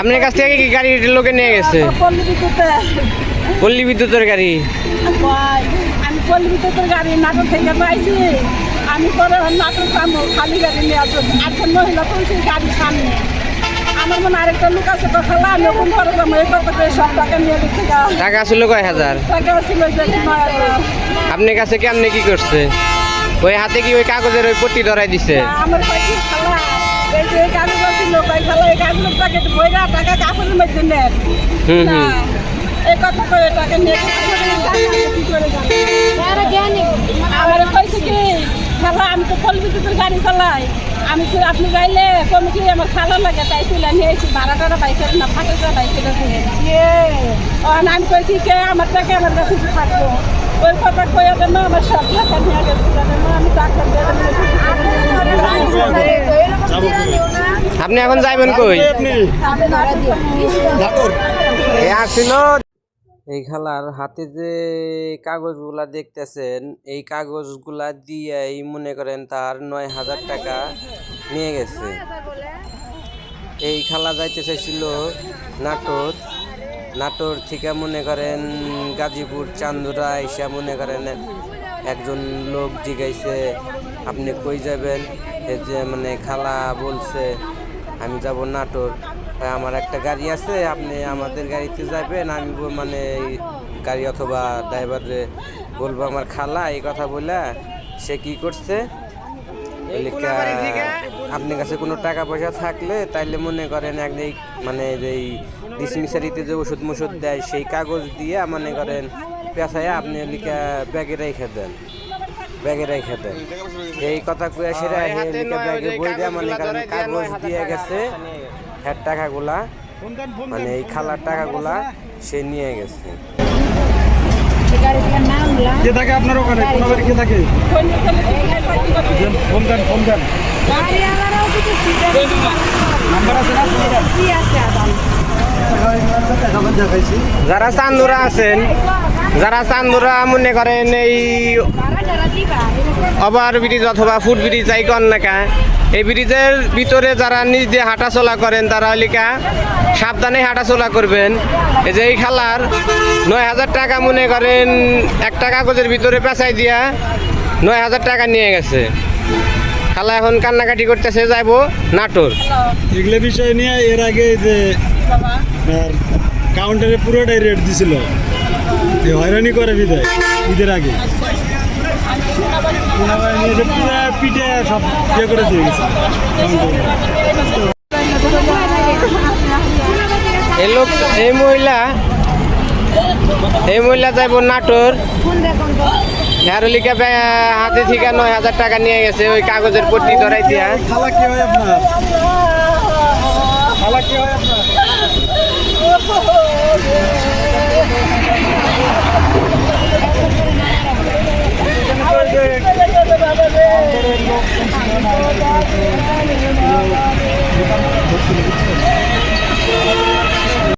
আপনার কাছ থেকে কি গাড়ি লোকে নিয়ে গেছে? পল্লী বিদ্যুতে পল্লী বিদ্যুতের গাড়ি? আমি পল্লী বিদ্যুতের গাড়ি নাটক থেকে পাইছি। আমি পরে নাটক পাবো খালি গাড়ি নিয়ে আসব। আটজন মহিলা তুলছি গাড়ির সামনে। আমার মনে আরেকটা লোক আছে তো খালা আমি যাব। এই কথা করে সব টাকা নিয়ে গেছে টাকা ছিল কয় হাজার? টাকা ছিল। আপনার কাছে কেমনে কি করছে? ওই হাতে কি ওই কাগজের ওই পট্টি ধরাই দিছে? আমার কাছে খালা? এই যে এই কাগজ ছিল তাই খালা এই কাগজ টাকা বইরা টাকা কাপড়ের মধ্যে নেন। না এই কথা করে টাকা নিয়ে কি করে জানি আমার কইছে কি খালা আমি তো কল বিদ্যুতের গাড়ি চালাই। আমি তো আপনি যাইলে কমে কি আমার খালা লাগে তাই তুলে নিয়ে এসেছি ভাড়া টাড়া বাইকের না ফাঁকা বাইকের আমি কইছি কে আমার টাকা আমার কাছে কি থাকব? ওই কথা কয়ে দেন না আমার সব টাকা নিয়ে গেছে আমি টাকা দিয়ে আপনি এখন যাইবেন কই? এই আসছিল এই খালার হাতে যে কাগজগুলা দেখতেছেন এই কাগজগুলা দিয়ে মনে করেন তার নয় হাজার টাকা নিয়ে গেছে। এই খালা যাইতে চাইছিল নাটোর। নাটোর থেকে মনে করেন গাজীপুর চান্দুরা এসে মনে করেন একজন লোক জিগাইছে আপনি কই যাবেন? এই যে মানে খালা বলছে আমি যাব নাটোর। আমার একটা গাড়ি আছে আপনি আমাদের গাড়িতে যাবেন আমি মানে গাড়ি অথবা ড্রাইভারে বলব আমার খালা এই কথা বলে সে কি করছে? আপনার কাছে কোনো টাকা পয়সা থাকলে তাইলে মনে করেন এক মানে যে এই ডিসমিসারিতে যে ওষুধ মষুধ দেয় সেই কাগজ দিয়ে মনে করেন পেঁচায় আপনি লিখা ব্যাগে রেখে দেন। ব্যাগে রেখে দেন এই কথা কয়ে সেরা ব্যাগে বই দেওয়া মনে করেন কাগজ দিয়ে গেছে হ্যার টাকাগুলা মানে এই খালার টাকাগুলা সে নিয়ে গেছে। কে থাকে আপনার ওখানে? কোন বাড়ি কে থাকে? ফোন দেন ফোন দেন। নাম্বার আছে না? ফোন দেন। দেখাইছি যারা চান্দুরা আছেন যারা চান্দুরা মনে করেন এই ওভার ব্রিজ অথবা ফুট ব্রিজ যাই কর না এই ব্রিজের ভিতরে যারা নিজ দিয়ে হাঁটাচলা করেন, তারা লিখা সাবধানে হাঁটাচলা করবেন। এই যে এই খালার নয় হাজার টাকা মনে করেন, একটা কাগজের ভিতরে পেঁচাই দিয়া নয় হাজার টাকা নিয়ে গেছে। খালা এখন কান্নাকাটি করতেছে, যাইবো নাটোর। এগুলো বিষয় নিয়ে এর আগে যে কাউন্টারে পুরোটাই রেট দিছিল। হয়রানি করে বিদায়, ঈদের আগে। এই এই মহিলা এই মহিলা যাইব নাটোর। হেরলিকা হাতে থেকে নয় হাজার টাকা নিয়ে গেছে, ওই কাগজের পট্টি ধরাই দিয়া কি হয়? আপনার খালা কি হয় আপনার I'm going to.